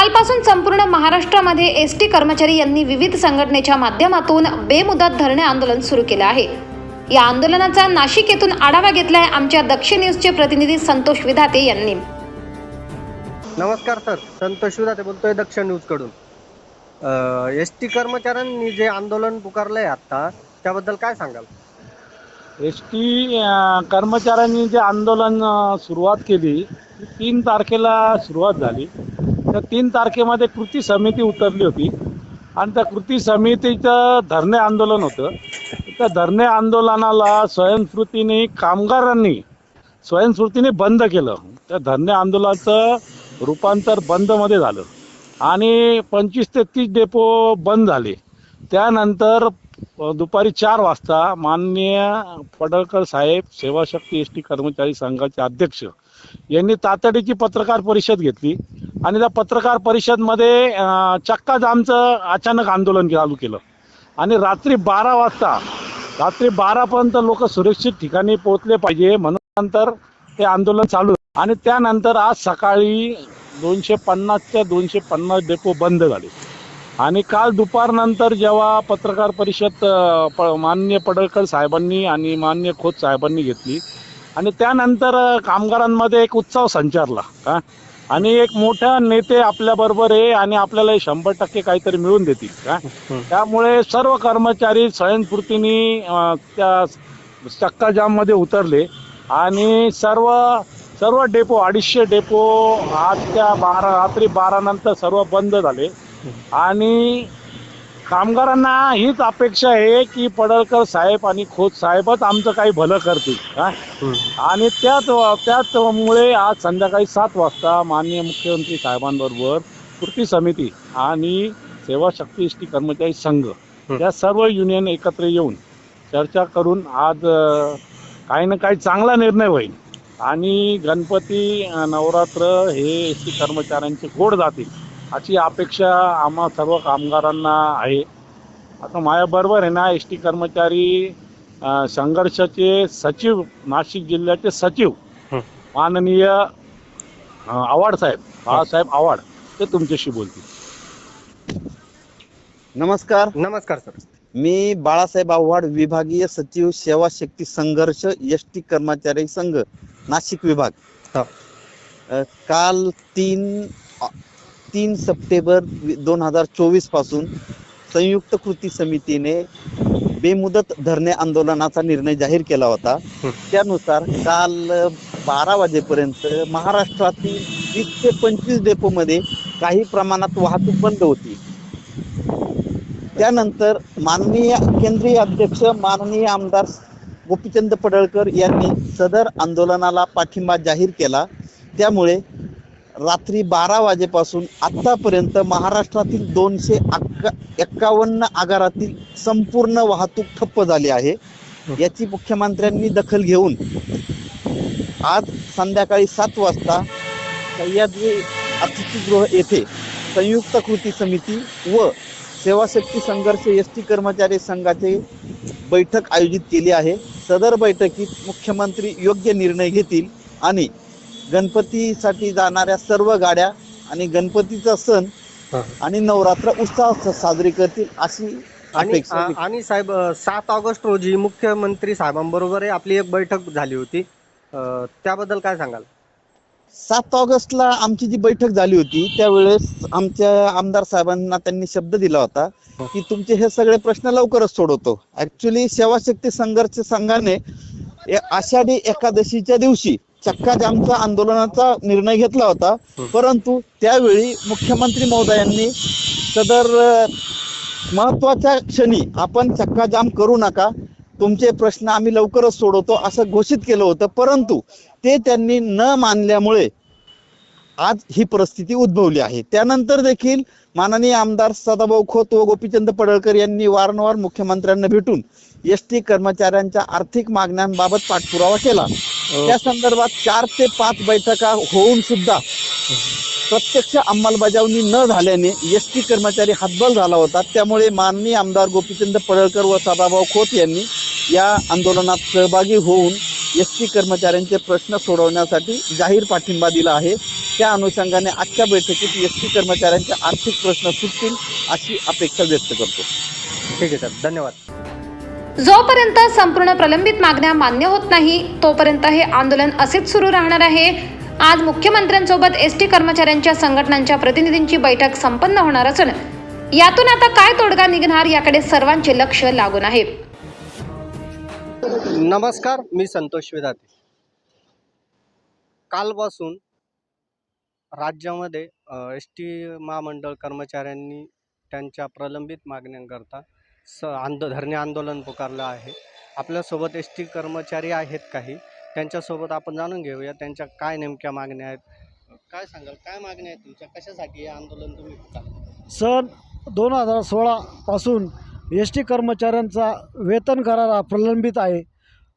कालपासून संपूर्ण महाराष्ट्रामध्ये एस टी कर्मचारी यांनी विविध संघटनेच्या माध्यमातून बेमुदत धरणे आंदोलन सुरू केलं आहे. या आंदोलनाचा नाशिक येथून आढावा घेतलाय आमच्या दक्ष न्यूजचे प्रतिनिधी संतोष विधाते यांनी. नमस्कार सर संतोष विधाते बोलतोय दक्ष न्यूजकडून. एस टी कर्मचाऱ्यांनी जे आंदोलन पुकारलंय आता त्याबद्दल काय सांगाल? एस टी कर्मचाऱ्यांनी जे आंदोलन सुरुवात केली तीन तारखेला सुरुवात झाली. त्या तीन तारखेमध्ये कृती समिती उतरली होती. आणि त्या कृती समितीचं धरणे आंदोलन होतं. त्या धरणे आंदोलनाला स्वयंस्फूर्तीने कामगारांनी स्वयंस्फूर्तीने बंद केलं. त्या धरणे आंदोलनाचं रूपांतर बंदमध्ये झालं. आणि पंचवीस ते तीस डेपो बंद झाले. त्यानंतर दुपारी चार वाजता माननीय पडळकर साहेब सेवाशक्ती एस टी कर्मचारी संघाचे अध्यक्ष यांनी तातडीची पत्रकार परिषद घेतली आणि त्या पत्रकार परिषदमध्ये चक्काच आमचं अचानक आंदोलन चालू केलं. आणि रात्री बारा वाजता रात्री बारापर्यंत लोक सुरक्षित ठिकाणी पोहोचले पाहिजे म्हणून नंतर ते आंदोलन चालू आणि त्यानंतर आज सकाळी दोनशे पन्नासच्या दोनशे पन्नास डेपो बंद झाले. आणि काल दुपारनंतर जेव्हा पत्रकार परिषद माननीय पडळकर साहेबांनी आणि माननीय खोत साहेबांनी घेतली आणि त्यानंतर कामगारांमध्ये एक उत्सव संचारला का आणि एक मोठा नेते आपल्याबरोबर आहे आणि आपल्याला शंभर टक्के काहीतरी मिळून देतील का त्यामुळे सर्व कर्मचारी स्वयंस्फूर्तीने त्या चक्का जाममध्ये उतरले आणि सर्व सर्व डेपो अडीचशे डेपो आज त्या बारा रात्री बारा नंतर सर्व बंद झाले. आणि कामगारांना हीच अपेक्षा आहे की पडळकर साहेब आणि खोत साहेबच आमचं काही भलं करतील? आणि त्याच त्याचमुळे आज संध्याकाळी सात वाजता माननीय मुख्यमंत्री साहेबांबरोबर कृती समिती आणि सेवा शक्ती एस टी कर्मचारी संघ या सर्व युनियन एकत्र येऊन चर्चा करून आज काही ना काही चांगला निर्णय होईल. आणि गणपती नवरात्र हे एस टी कर्मचाऱ्यांचे गोड जातील. अशी अपेक्षा आम्हा सर्व कामगारांना आहे. आता माझ्याबरोबर आहे ना एस टी कर्मचारी संघर्षाचे सचिव नाशिक जिल्ह्याचे सचिव. माननीय अ, आव्हाड साहेब बाळासाहेब आव्हाड ते तुमच्याशी बोलतील. नमस्कार. नमस्कार सर. मी बाळासाहेब आव्हाड विभागीय सचिव सेवा शक्ती संघर्ष एस टी कर्मचारी संघ नाशिक विभाग. काल तीन तीन सप्टेंबर दोन हजार चोवीसपासून संयुक्त कृती समितीने बेमुदत धरणे आंदोलनाचा निर्णय जाहीर केला होता. त्यानुसार काल बारा वाजेपर्यंत महाराष्ट्रातील वीस ते पंचवीस डेपोमध्ये काही प्रमाणात वाहतूक बंद होती. त्यानंतर माननीय केंद्रीय अध्यक्ष माननीय आमदार गोपीचंद पडळकर यांनी सदर आंदोलनाला पाठिंबा जाहीर केला. त्यामुळे रात्री बारा वाजेपासून आतापर्यंत महाराष्ट्रातील दोनशे अक्का एक्कावन्न आगारातील संपूर्ण वाहतूक ठप्प झाली आहे. याची मुख्यमंत्र्यांनी दखल घेऊन आज संध्याकाळी सात वाजता सह्याद्री अतिथीगृह येथे संयुक्त कृती समिती व सेवाशक्ती संघर्ष एस टी कर्मचारी संघाचे बैठक आयोजित केली आहे. सदर बैठकीत मुख्यमंत्री योग्य निर्णय घेतील आणि गणपतीसाठी जाणाऱ्या सर्व गाड्या आणि गणपतीचा सण. आणि नवरात्र उत्साह साजरी करतील अशी आणि आणि साहेब सात ऑगस्ट रोजी मुख्यमंत्री साहेबांबरोबर आपली एक बैठक झाली होती त्याबद्दल काय सांगाल सात ऑगस्टला आमची जी बैठक झाली होती त्यावेळेस आमच्या आमदार साहेबांना त्यांनी शब्द दिला होता. की तुमचे हे सगळे प्रश्न लवकरच सोडवतो ऍक्च्युली सेवाशक्ती संघर्ष संघाने आषाढी एकादशीच्या दिवशी चक्का जामचा आंदोलनाचा निर्णय घेतला होता. परंतु त्यावेळी मुख्यमंत्री महोदयांनी सदर महत्त्वाच्या क्षणी आपण चक्का जाम करू नका तुमचे प्रश्न आम्ही लवकरच सोडवतो असं घोषित केलं होतं परंतु ते त्यांनी न मानल्यामुळे आज ही परिस्थिती उद्भवली आहे. त्यानंतर देखील माननीय आमदार सदाभाऊ खोत व गोपीचंद पडळकर यांनी वारंवार मुख्यमंत्र्यांना भेटून एस टी कर्मचाऱ्यांच्या आर्थिक मागण्यांबाबत पाठपुरावा केला. त्या संदर्भात चार ते पाच बैठका होऊन सुद्धा प्रत्यक्ष अंमलबजावणी न झाल्याने एस टी कर्मचारी हातबल झाला होता. त्यामुळे माननीय आमदार गोपीचंद पडळकर व सदाभाऊ खोत यांनी या आंदोलनात सहभागी होऊन एस टी कर्मचाऱ्यांचे प्रश्न सोडवण्यासाठी जाहीर पाठिंबा दिला आहे. त्या अनुषंगाने आजच्या बैठकीत एस टी कर्मचाऱ्यांचे आर्थिक प्रश्न सुटतील अशी अपेक्षा व्यक्त करतो. ठीक आहे सर धन्यवाद. जोपर्यंत संपूर्ण प्रलंबित मागण्या मान्य होत नाही तोपर्यंत हे आंदोलन असेच सुरू राहणार आहे. आज मुख्यमंत्र्यांसोबत एस टी कर्मचाऱ्यांच्या संघटनांच्या प्रतिनिधींची बैठक संपन्न होणार असून यातून आता काय तोडगा निघणार याकडे सर्वांचे लक्ष लागून आहे. नमस्कार मी संतोष वेदाते कालपासून राज्यामध्ये एस टी महामंडळ कर्मचाऱ्यांनी त्यांच्या प्रलंबित मागण्यांकरता स आंदो धरणे आंदोलन पुकारलं आहे. आपल्यासोबत एस टी कर्मचारी आहेत काही. त्यांच्यासोबत आपण जाणून घेऊया त्यांच्या काय नेमक्या मागण्या आहेत. काय सांगाल? काय मागण्या आहेत तुमच्या? कशासाठी हे आंदोलन तुम्ही पुकारलं? सन दोन हजार सोळापासून एस टी कर्मचाऱ्यांचा वेतन करार हा प्रलंबित आहे.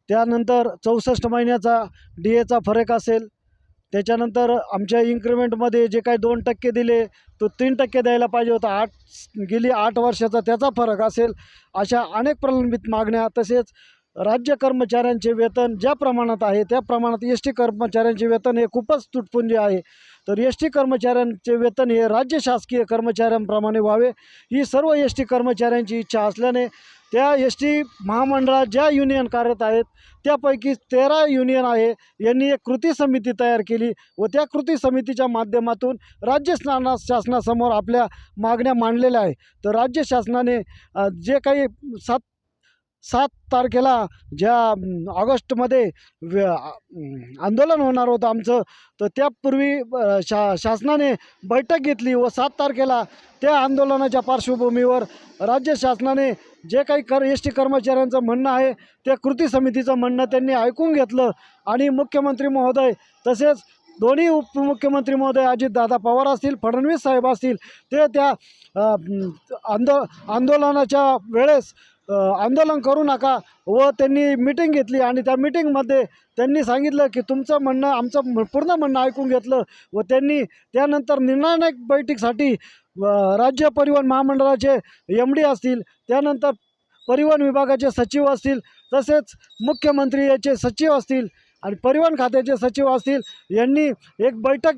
त्यानंतर चौसष्ट महिन्याचा डी एचा फरक असेल. त्याच्यानंतर आमच्या इन्क्रिमेंटमध्ये जे काही दोन टक्के दिले तो तीन टक्के द्यायला पाहिजे होता. आठ गेली आठ वर्षाचा त्याचा फरक असेल अशा अनेक प्रलंबित मागण्या. तसेच राज्य कर्मचाऱ्यांचे वेतन ज्या प्रमाणात आहे त्या प्रमाणात एस टी कर्मचाऱ्यांचे वेतन हे खूपच तुटपुंजे आहे. तर एस टी कर्मचाऱ्यांचे वेतन हे राज्य शासकीय कर्मचाऱ्यांप्रमाणे व्हावे. ही सर्व एस टी कर्मचाऱ्यांची इच्छा असल्याने त्या एस टी महामंडळात ज्या युनियन कार्यरत आहेत त्यापैकी तेरा युनियन आहे. यांनी एक कृती समिती तयार केली व त्या कृती समितीच्या माध्यमातून राज्य शासना शासनासमोर आपल्या मागण्या मांडलेल्या आहे तर राज्य शासनाने जे काही सात सात तारखेला ज्या ऑगस्टमध्ये व्य- आंदोलन होणार होतं आमचं तर त्यापूर्वी शा शासनाने बैठक घेतली व सात तारखेला त्या आंदोलनाच्या पार्श्वभूमीवर राज्य शासनाने जे काही कर एस टी कर्मचाऱ्यांचं म्हणणं आहे त्या कृती समितीचं म्हणणं त्यांनी ऐकून घेतलं आणि मुख्यमंत्री महोदय तसेच दोन्ही उपमुख्यमंत्री महोदय अजितदादा पवार असतील फडणवीस साहेब असतील ते त्या आंदो आंदोलनाच्या वेळेस आंदोलन करू नका व त्यांनी मिटिंग घेतली आणि त्या मिटिंगमध्ये त्यांनी सांगितलं की तुमचं म्हणणं आमचं पूर्ण म्हणणं ऐकून घेतलं व त्यांनी त्यानंतर निर्णायक बैठकीसाठी राज्य परिवहन महामंडळाचे एम डी असतील त्यानंतर परिवहन विभागाचे सचिव असतील तसेच मुख्यमंत्री याचे सचिव असतील आणि परिवहन खात्याचे सचिव असतील यांनी एक बैठक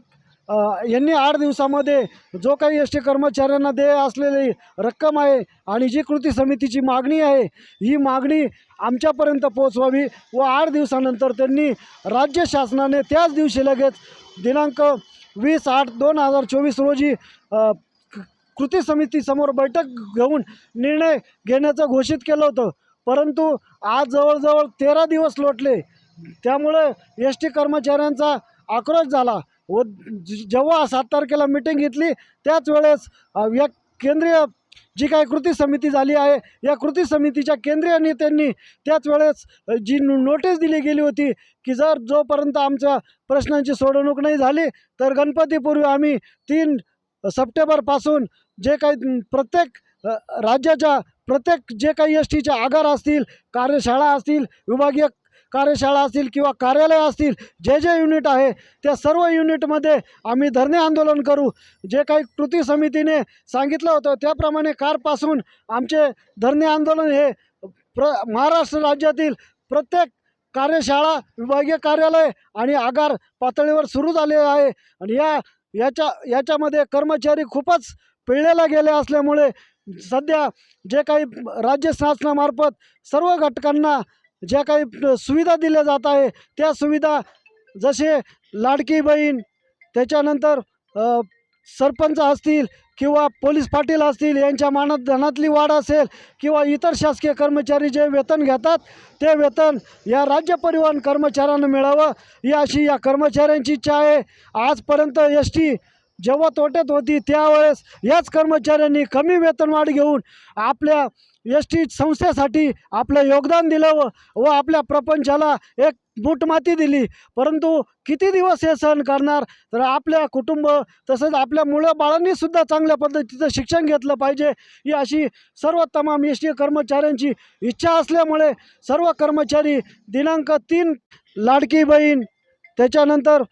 यांनी आठ दिवसामध्ये जो काही एस टी कर्मचाऱ्यांना देय असलेली रक्कम आहे आणि जी कृती समितीची मागणी आहे ही मागणी आमच्यापर्यंत पोचवावी व आठ दिवसानंतर त्यांनी राज्य शासनाने त्याच दिवशी लगेच दिनांक वीस आठ दोन हजार चोवीस रोजी कृती समितीसमोर बैठक घेऊन निर्णय घेण्याचं घोषित केलं होतं. परंतु आज जवळजवळ तेरा दिवस लोटले. त्यामुळे एस टी कर्मचाऱ्यांचा आक्रोश झाला. व जेव्हा सात तारखेला मिटिंग घेतली त्याच वेळेस या केंद्रीय जी काही कृती समिती झाली आहे या कृती समितीच्या केंद्रीय नेत्यांनी त्याच वेळेस जी नोटीस दिली गेली होती की जर जोपर्यंत आमच्या प्रश्नांची सोडवणूक नाही झाली तर गणपतीपूर्वी आम्ही तीन सप्टेंबरपासून जे काही प्रत्येक राज्याच्या प्रत्येक जे काही एस टीच्या आगार असतील कार्यशाळा असतील विभागीय कार्यशाळा असतील किंवा कार्यालय असतील जे जे युनिट आहे त्या सर्व युनिटमध्ये आम्ही धरणे आंदोलन करू. जे काही कृती समितीने सांगितलं होतं त्याप्रमाणे कारपासून आमचे धरणे आंदोलन हे प्र महाराष्ट्र राज्यातील प्रत्येक कार्यशाळा विभागीय कार्यालय आणि आगार पातळीवर सुरू झाले आहे. आणि या याच्या याच्यामध्ये कर्मचारी खूपच पिळलेला गेले असल्यामुळे सध्या जे काही राज्य शासनामार्फत सर्व घटकांना ज्या काही सुविधा दिल्या जात आहे त्या सुविधा जसे लाडकी बहीण त्याच्यानंतर सरपंच असतील किंवा पोलीस पाटील असतील यांच्या मानधनातली वाढ असेल किंवा इतर शासकीय कर्मचारी जे वेतन घेतात ते वेतन या राज्य परिवहन कर्मचाऱ्यांना मिळावं. ही अशी या कर्मचाऱ्यांची इच्छा आहे. आजपर्यंत एस टी जेव्हा तोट्यात होती त्यावेळेस याच कर्मचाऱ्यांनी कमी वेतनवाढ घेऊन आपल्या एस टी संस्थेसाठी आपलं योगदान दिलं व व आपल्या प्रपंचाला एक मूठ दिली. परंतु किती दिवस हे सहन करणार? तर आपल्या कुटुंब तसंच आपल्या मुलं चांगल्या पद्धतीचं शिक्षण घेतलं पाहिजे ही अशी सर्व तमाम एस टी कर्मचाऱ्यांची इच्छा असल्यामुळे सर्व कर्मचारी दिनांक तीन लाडकी बहीण त्याच्यानंतर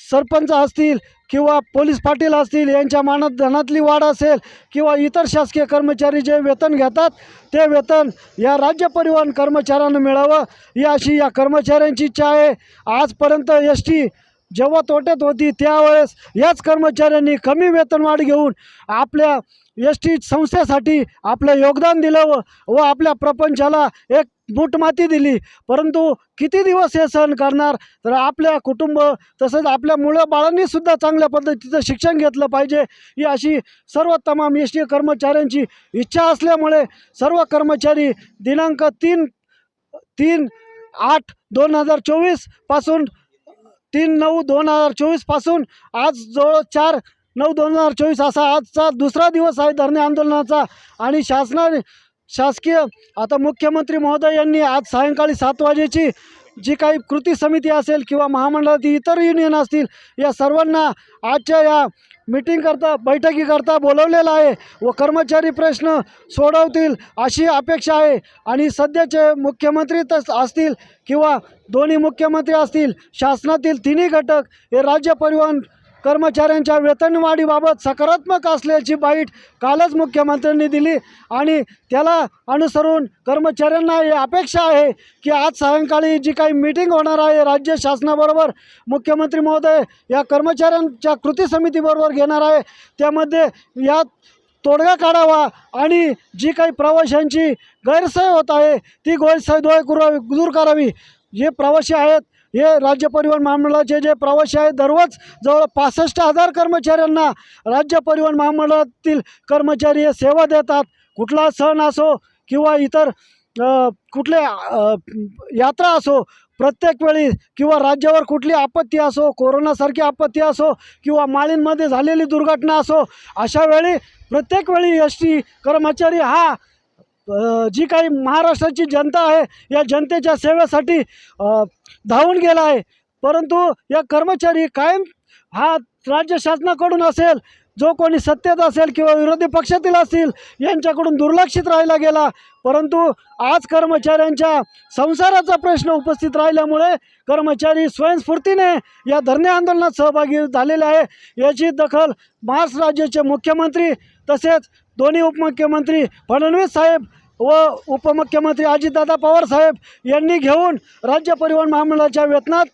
सरपंच असतील किंवा पोलीस पाटील असतील यांच्या मानद धनातली वाढ असेल किंवा इतर शासकीय कर्मचारी जे वेतन घेतात ते वेतन या राज्य परिवहन कर्मचाऱ्यांना मिळावं. ही अशी या कर्मचाऱ्यांची इच्छा आहे आजपर्यंत एस टी जेव्हा तोट्यात होती त्यावेळेस याच कर्मचाऱ्यांनी कमी वेतनवाढ घेऊन आपल्या एस टी संस्थेसाठी आपलं योगदान दिलं व व आपल्या प्रपंचाला एक मूठ दिली. परंतु किती दिवस हे सहन करणार? तर आपल्या कुटुंब तसंच आपल्या मुलं बाळांनीसुद्धा चांगल्या पद्धतीचं शिक्षण घेतलं पाहिजे. ही अशी सर्व तमाम एस टी कर्मचाऱ्यांची इच्छा असल्यामुळे सर्व कर्मचारी दिनांक तीन तीन आठ दोन हजार चोवीसपासून तीन नऊ दोन हजार चोवीसपासून आज जवळ चार नऊ दोन हजार चोवीस असा आजचा दुसरा दिवस आहे धरणे आंदोलनाचा. आणि शासनाने शासकीय आता मुख्यमंत्री महोदय यांनी आज सायंकाळी सात वाजेची जी काही कृती समिती असेल किंवा महामंडळातील इतर युनियन असतील या सर्वांना आजच्या या मिटिंगकरता बैठकीकरता बोलवलेलं आहे व कर्मचारी प्रश्न सोडवतील अशी अपेक्षा आहे. आणि सध्याचे मुख्यमंत्री तस असतील किंवा दोन्ही मुख्यमंत्री असतील शासनातील तिन्ही घटक हे राज्य परिवहन कर्मचाऱ्यांच्या वेतनवाढीबाबत सकारात्मक असल्याची बाईट कालच मुख्यमंत्र्यांनी दिली आणि त्याला अनुसरून कर्मचाऱ्यांना ही अपेक्षा आहे की आज सायंकाळी जी काही मीटिंग होणार आहे राज्य शासनाबरोबर मुख्यमंत्री महोदय या कर्मचाऱ्यांच्या कृती समितीबरोबर घेणार आहे. त्यामध्ये यात तोडगा काढावा आणि जी काही प्रवाशांची गैरसोय होत आहे ती गैरसोय दूर दूर करावी. जे प्रवासी आहेत हे राज्य परिवहन महामंडळाचे जे प्रवासी आहेत दररोज जवळ पासष्ट हजार कर्मचाऱ्यांना राज्य परिवहन महामंडळातील कर्मचारी हे सेवा देतात. कुठला सण असो किंवा इतर कुठले यात्रा असो प्रत्येक वेळी किंवा राज्यावर कुठली आपत्ती असो कोरोनासारखी आपत्ती असो किंवा माळींमध्ये झालेली दुर्घटना असो अशा वेळी प्रत्येक वेळी एस टी कर्मचारी हा जी काही महाराष्ट्राची जनता आहे या जनतेच्या सेवेसाठी धावून गेला आहे. परंतु या कर्मचारी कायम हा राज्य शासनाकडून असेल जो कोणी सत्तेत असेल किंवा विरोधी पक्षातील असतील यांच्याकडून दुर्लक्षित राहिला गेला. परंतु आज कर्मचाऱ्यांच्या संसाराचा प्रश्न उपस्थित राहिल्यामुळे कर्मचारी स्वयंस्फूर्तीने या धरणे आंदोलनात सहभागी झालेले आहे. याची दखल महाराष्ट्र राज्याचे मुख्यमंत्री तसेच दोन्ही उपमुख्यमंत्री फडणवीस साहेब व उपमुख्यमंत्री अजितदादा पवार साहेब यांनी घेऊन राज्य परिवहन महामंडळाच्या वेतनात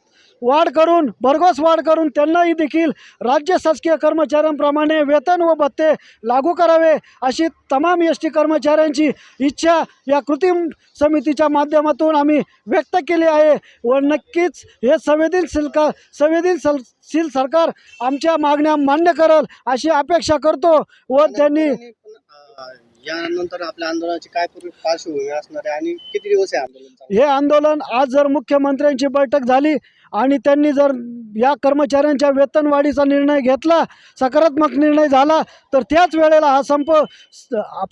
वाढ करून भरघोस वाढ करून त्यांनाही देखील राज्य शासकीय कर्मचाऱ्यांप्रमाणे वेतन व भत्ते लागू करावे अशी तमाम एस टी कर्मचाऱ्यांची इच्छा या कृती समितीच्या माध्यमातून आम्ही व्यक्त केली आहे व नक्कीच हे संवेदनशील का संवेदनशील सरकार आमच्या मागण्या मान्य करल अशी अपेक्षा करतो व त्यांनी यानंतर आपल्या आंदोलनाची काय पार्श्वभूमी असणार आहे आणि किती दिवस आहे आंदोलन हे आंदोलन आज जर मुख्यमंत्र्यांची बैठक झाली आणि त्यांनी जर या कर्मचाऱ्यांच्या वेतनवाढीचा निर्णय घेतला सकारात्मक निर्णय झाला तर त्याच वेळेला हा संप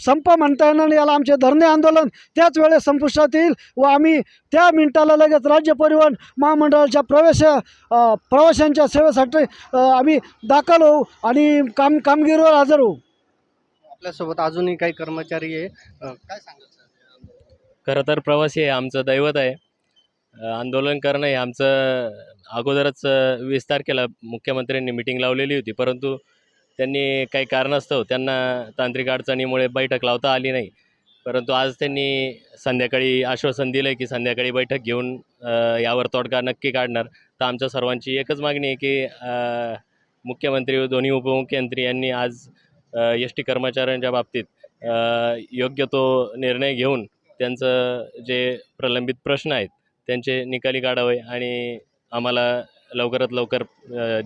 संप म्हणता येणार नाही. याला आमचे धरणे आंदोलन त्याच वेळेस संपुष्टात येईल व आम्ही त्या मिनिटाला लगेच राज्य परिवहन महामंडळाच्या प्रवेश प्रवाशांच्या सेवेसाठी आम्ही दाखल होऊ आणि काम कामगिरीवर हजर होऊ. आपल्यासोबत अजूनही काही कर्मचारी आहे. अ, काय सांगाल खरं तर प्रवासी हे आमचं दैवत आहे. अ, आंदोलन करणं हे आमचं अगोदरच अ, वीस तारखेला मुख्यमंत्र्यांनी मिटिंग लावलेली होती. परंतु त्यांनी काही कारणास्तव त्यांना तांत्रिक अडचणीमुळे बैठक लावता आली नाही. परंतु आज त्यांनी संध्याकाळी आश्वासन दिलं की संध्याकाळी बैठक घेऊन अ, यावर तोडगा नक्की काढणार. तर आमच्या सर्वांची एकच मागणी आहे की अ, मुख्यमंत्री व दोन्ही उपमुख्यमंत्री यांनी आज एस टी कर्मचाऱ्यांच्या बाबतीत योग्य तो निर्णय घेऊन त्यांचं जे प्रलंबित प्रश्न आहेत त्यांचे निकाली काढावे आणि आम्हाला लवकरात लवकर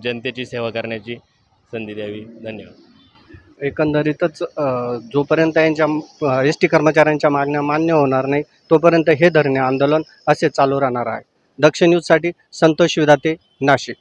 जनतेची सेवा करण्याची संधी द्यावी. धन्यवाद. एकंदरीतच जोपर्यंत यांच्या एस टी कर्मचाऱ्यांच्या मागण्या मान्य होणार नाही तोपर्यंत हे धरणे आंदोलन असे चालू राहणार आहे. दक्ष न्यूजसाठी संतोष विधाते नाशिक.